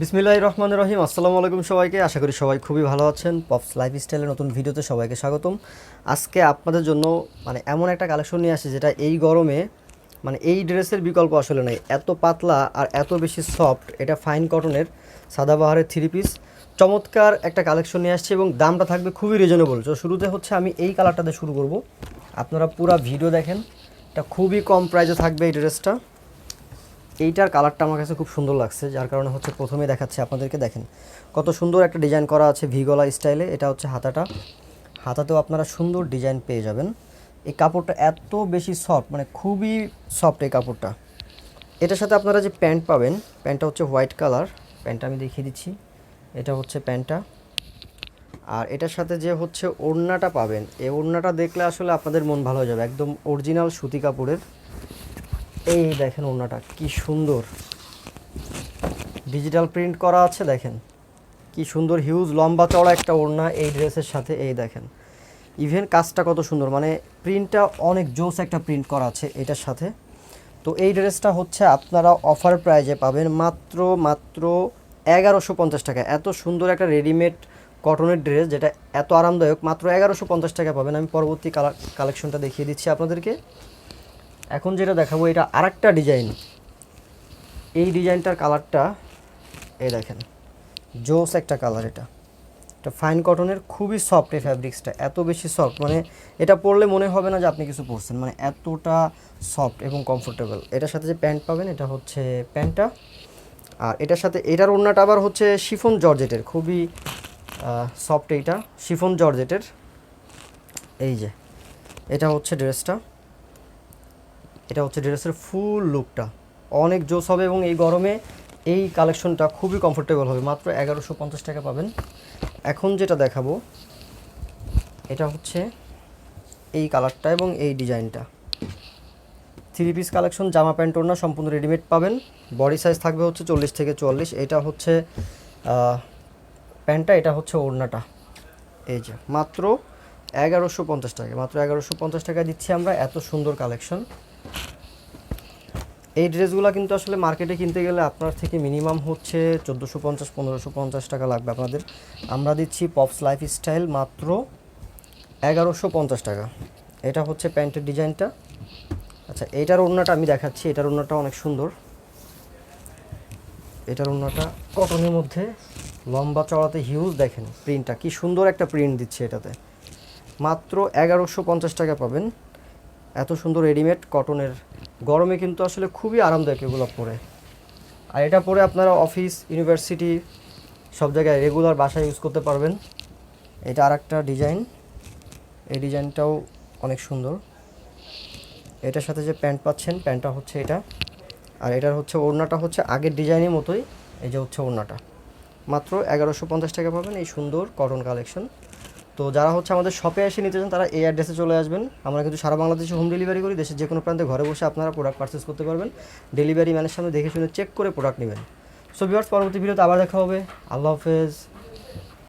বিসমিল্লাহ রহমান রহিম। আসসালামু আলাইকুম সবাইকে। আশা করি সবাই খুবই ভালো আছেন। পপস লাইফ স্টাইলের নতুন ভিডিওতে সবাইকে স্বাগতম। আজকে আপনাদের জন্য মানে এমন একটা কালেকশন নিয়ে আসি যেটা এই গরমে মানে এই ড্রেসের বিকল্প আসলে নেই। এত পাতলা আর এত বেশি সফট। এটা ফাইন কটনের সাদাবাহারের থ্রি পিস চমৎকার একটা কালেকশন নিয়ে আসছে এবং দামটা থাকবে খুবই রিজনেবল তো শুরুতে হচ্ছে আমি এই কালারটাতে শুরু করব। আপনারা পুরো ভিডিও দেখেন। এটা খুবই কম প্রাইসে থাকবে এই ড্রেসটা এইটার কালারটা আমার কাছে খুব সুন্দর লাগছে, যার কারণে হচ্ছে প্রথমে দেখাচ্ছে আপনাদেরকে, দেখেন। কত সুন্দর একটা ডিজাইন করা আছে ভিগলা স্টাইলে, এটা হচ্ছে হাতাটা। হাতাতেও আপনারা সুন্দর ডিজাইন পেয়ে যাবেন। এই কাপড়টা এত বেশি সফট মানে খুবই সফট এই কাপড়টা। এটার সাথে আপনারা যে প্যান্ট পাবেন, প্যান্টটা হচ্ছে হোয়াইট কালার। প্যান্টটা আমি দেখিয়ে দিচ্ছি। এটা হচ্ছে প্যান্টটা। আর এটার সাথে যে হচ্ছে ওড়নাটা পাবেন, এই ওড়নাটা দেখলে আসলে আপনাদের মন ভালো হয়ে যাবে, একদম অরিজিনাল সুতি কাপড়ের। এই দেখেন ওড়নাটা, কি সুন্দর। ডিজিটাল প্রিন্ট করা আছে, দেখেন। কি সুন্দর হিউজ লম্বা চড়া একটা ওড়না এই ড্রেসের সাথে, এই দেখেন। ইভেন কাজটা কত সুন্দর মানে প্রিন্টটা অনেক জোস একটা প্রিন্ট করা আছে এটার সাথে। তো এই ড্রেসটা হচ্ছে আপনারা অফার প্রাইজে পাবেন মাত্র মাত্র এগারোশো পঞ্চাশ টাকা। এত সুন্দর একটা রেডিমেড কটনের ড্রেস যেটা এত আরামদায়ক, মাত্র এগারোশো পঞ্চাশ টাকা পাবেন। আমি পরবর্তী কালেকশনটা দেখিয়ে দিচ্ছি আপনাদেরকে। এখন যেটা দেখাবো, এটা আরেকটা ডিজাইন এই ডিজাইনটার কালারটা এই দেখেন, জোস একটা কালার এটা। এটা ফাইন কটনের খুবই সফট এই ফ্যাব্রিক্সটা এত বেশি সফট মানে এটা পরলে মনে হবে না যে আপনি কিছু পরছেন মানে এতটা সফট এবং কমফোর্টেবল এটার সাথে যে প্যান্ট পাবেন, এটা হচ্ছে প্যান্টটা আর এটার সাথে, এটার ওড়নাটা আবার হচ্ছে শিফন জর্জেটের খুবই সফট এইটা শিফন জর্জেটের এই যে, এটা হচ্ছে ড্রেসটা এটা হচ্ছে ড্রেসের ফুল লুকটা অনেক জোস হবে এবং এই গরমে এই কালেকশনটা খুবই কমফোর্টেবল হবে। মাত্র এগারোশো পঞ্চাশ টাকা পাবেন। এখন যেটা দেখাবো, এটা হচ্ছে এই কালারটা এবং এই ডিজাইনটা থ্রি পিস কালেকশন জামা প্যান্ট, ওড়না সম্পূর্ণ রেডিমেড পাবেন। বডি সাইজ থাকবে হচ্ছে চল্লিশ থেকে চুয়াল্লিশ। এটা হচ্ছে প্যান্টটা, এটা হচ্ছে ওড়নাটা। এই যে, মাত্র এগারোশো পঞ্চাশ টাকা। মাত্র এগারোশো পঞ্চাশ টাকা দিচ্ছি আমরা এত সুন্দর কালেকশন এই ড্রেসগুলো কিন্তু আসলে মার্কেটে কিনতে গেলে আপনার থেকে মিনিমাম হচ্ছে চোদ্দোশো পঞ্চাশ, পনেরোশো পঞ্চাশ টাকা লাগবে আপনাদের। আমরা দিচ্ছি পপস লাইফ স্টাইল মাত্র এগারোশো পঞ্চাশ টাকা। এটা হচ্ছে প্যান্টের ডিজাইনটা। আচ্ছা এটার ওড়নাটা আমি দেখাচ্ছি। এটার ওড়নাটা অনেক সুন্দর। এটার ওড়নাটা কটনের মধ্যে। লম্বা চড়াতে হিউজ দেখেন প্রিন্টটা কি সুন্দর একটা প্রিন্ট দিচ্ছে এটাতে। মাত্র এগারোশো পঞ্চাশ টাকা পাবেন। এত সুন্দর রেডিমেড কটনের। গরমে কিন্তু আসলে খুবই আরামদায়ক এগুলো পরে। আর এটা পরে আপনারা অফিস, ইউনিভার্সিটি, সব জায়গায় রেগুলার বাসায় ইউজ করতে পারবেন। এটা আর একটা ডিজাইন এই ডিজাইনটাও অনেক সুন্দর। এটার সাথে যে প্যান্ট পাচ্ছেন, প্যান্টটা হচ্ছে এটা। আর এটার হচ্ছে ওড়নাটা হচ্ছে আগের ডিজাইনের মতোই, এই যে হচ্ছে ওড়নাটা। মাত্র এগারোশো পঞ্চাশ টাকা পাবেন এই সুন্দর কটন কালেকশন তো যারা হচ্ছে আমাদের শপে এসে নিতে চান, তারা এই অ্যাড্রেসে চলে আসবেন। আমরা কিন্তু সারা বাংলাদেশে হোম ডেলিভারি করি, দেশের যে কোনো প্রান্তে ঘরে বসে আপনারা প্রোডাক্ট পারচেস করতে পারবেন। ডেলিভারি ম্যানের সামনে দেখে শুনে চেক করে প্রোডাক্ট নেবেন। সো ভিউয়ার্স পরবর্তী ভিডিওতে আবার দেখা হবে। আল্লাহ হাফেজ।